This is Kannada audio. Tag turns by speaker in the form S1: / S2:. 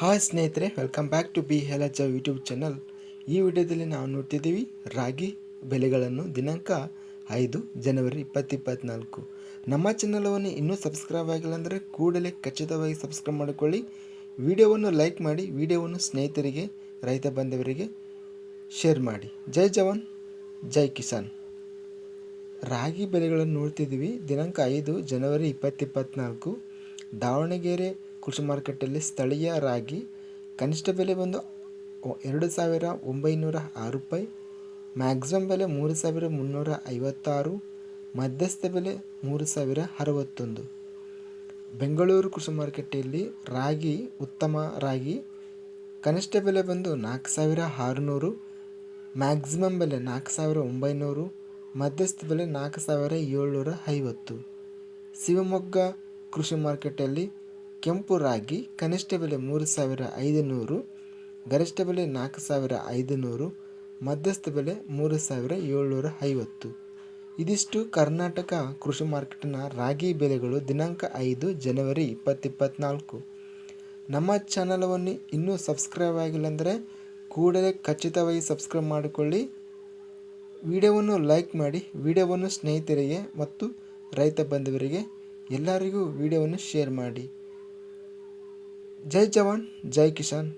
S1: ಹಾಯ್ ಸ್ನೇಹಿತರೆ ವೆಲ್ಕಮ್ ಬ್ಯಾಕ್ ಟು ಬಿ ಹೆಲಜ ಯೂಟ್ಯೂಬ್ ಚಾನಲ್ ಈ ವಿಡಿಯೋದಲ್ಲಿ ನಾವು ನೋಡ್ತಿದ್ದೀವಿ ರಾಗಿ ಬೆಲೆಗಳನ್ನು ದಿನಾಂಕ ಐದು ಜನವರಿ ಇಪ್ಪತ್ತಿಪ್ಪತ್ನಾಲ್ಕು. ನಮ್ಮ ಚಾನಲವನ್ನು ಇನ್ನೂ ಸಬ್ಸ್ಕ್ರೈಬ್ ಆಗಿಲ್ಲ ಅಂದರೆ ಕೂಡಲೇ ಖಚಿತವಾಗಿ ಸಬ್ಸ್ಕ್ರೈಬ್ ಮಾಡಿಕೊಳ್ಳಿ. ವಿಡಿಯೋವನ್ನು ಲೈಕ್ ಮಾಡಿ, ವಿಡಿಯೋವನ್ನು ಸ್ನೇಹಿತರಿಗೆ, ರೈತ ಬಾಂಧವರಿಗೆ ಶೇರ್ ಮಾಡಿ. ಜೈ ಜವಾನ್, ಜೈ ಕಿಸಾನ್. ರಾಗಿ ಬೆಲೆಗಳನ್ನು ನೋಡ್ತಿದ್ದೀವಿ ದಿನಾಂಕ ಐದು ಜನವರಿ ಇಪ್ಪತ್ತಿಪ್ಪತ್ನಾಲ್ಕು. ದಾವಣಗೆರೆ ಕೃಷಿ ಮಾರುಕಟ್ಟೆಯಲ್ಲಿ ಸ್ಥಳೀಯ ರಾಗಿ ಕನಿಷ್ಠ ಬೆಲೆ ಬಂದು ಎರಡು ಸಾವಿರ ಒಂಬೈನೂರ ಆರು ರೂಪಾಯಿ ಮ್ಯಾಕ್ಸಿಮಮ್ ಬೆಲೆ ಮೂರು ಸಾವಿರ ಮುನ್ನೂರ ಐವತ್ತಾರು, ಮಧ್ಯಸ್ಥ ಬೆಲೆ ಮೂರು ಸಾವಿರ ಅರವತ್ತೊಂದು. ಬೆಂಗಳೂರು ಕೃಷಿ ಮಾರುಕಟ್ಟೆಯಲ್ಲಿ ರಾಗಿ ಉತ್ತಮ ರಾಗಿ, ಕನಿಷ್ಠ ಬೆಲೆ ಬಂದು ನಾಲ್ಕು ಸಾವಿರ ಆರುನೂರು ಮ್ಯಾಕ್ಸಿಮಮ್ ಬೆಲೆ ನಾಲ್ಕು ಸಾವಿರ ಒಂಬೈನೂರು, ಮಧ್ಯಸ್ಥ ಬೆಲೆ ನಾಲ್ಕು ಸಾವಿರ ಏಳ್ನೂರ ಐವತ್ತು. ಶಿವಮೊಗ್ಗ ಕೃಷಿ ಮಾರ್ಕೆಟಲ್ಲಿ ಕೆಂಪು ರಾಗಿ, ಕನಿಷ್ಠ ಬೆಲೆ ಮೂರು ಸಾವಿರ ಐದುನೂರು, ಗರಿಷ್ಠ ಬೆಲೆ ನಾಲ್ಕು ಸಾವಿರ ಐದುನೂರು, ಮಧ್ಯಸ್ಥ ಬೆಲೆ ಮೂರು ಸಾವಿರ ಏಳ್ನೂರ ಐವತ್ತು. ಇದಿಷ್ಟು ಕರ್ನಾಟಕ ಕೃಷಿ ಮಾರ್ಕೆಟ್ನ ರಾಗಿ ಬೆಲೆಗಳು ದಿನಾಂಕ ಐದು ಜನವರಿ ಇಪ್ಪತ್ತಿಪ್ಪತ್ನಾಲ್ಕು. ನಮ್ಮ ಚಾನಲವನ್ನು ಇನ್ನೂ ಸಬ್ಸ್ಕ್ರೈಬ್ ಆಗಿಲ್ಲ ಅಂದರೆ ಕೂಡಲೇ ಖಚಿತವಾಗಿ ಸಬ್ಸ್ಕ್ರೈಬ್ ಮಾಡಿಕೊಳ್ಳಿ. ವಿಡಿಯೋವನ್ನು ಲೈಕ್ ಮಾಡಿ, ವಿಡಿಯೋವನ್ನು ಸ್ನೇಹಿತರಿಗೆ ಮತ್ತು ರೈತ ಬಂಧುವರಿಗೆ ಎಲ್ಲರಿಗೂ ವಿಡಿಯೋವನ್ನು ಶೇರ್ ಮಾಡಿ. ಜೈ ಜವಾನ್ ಜೈ ಕಿಸಾನ್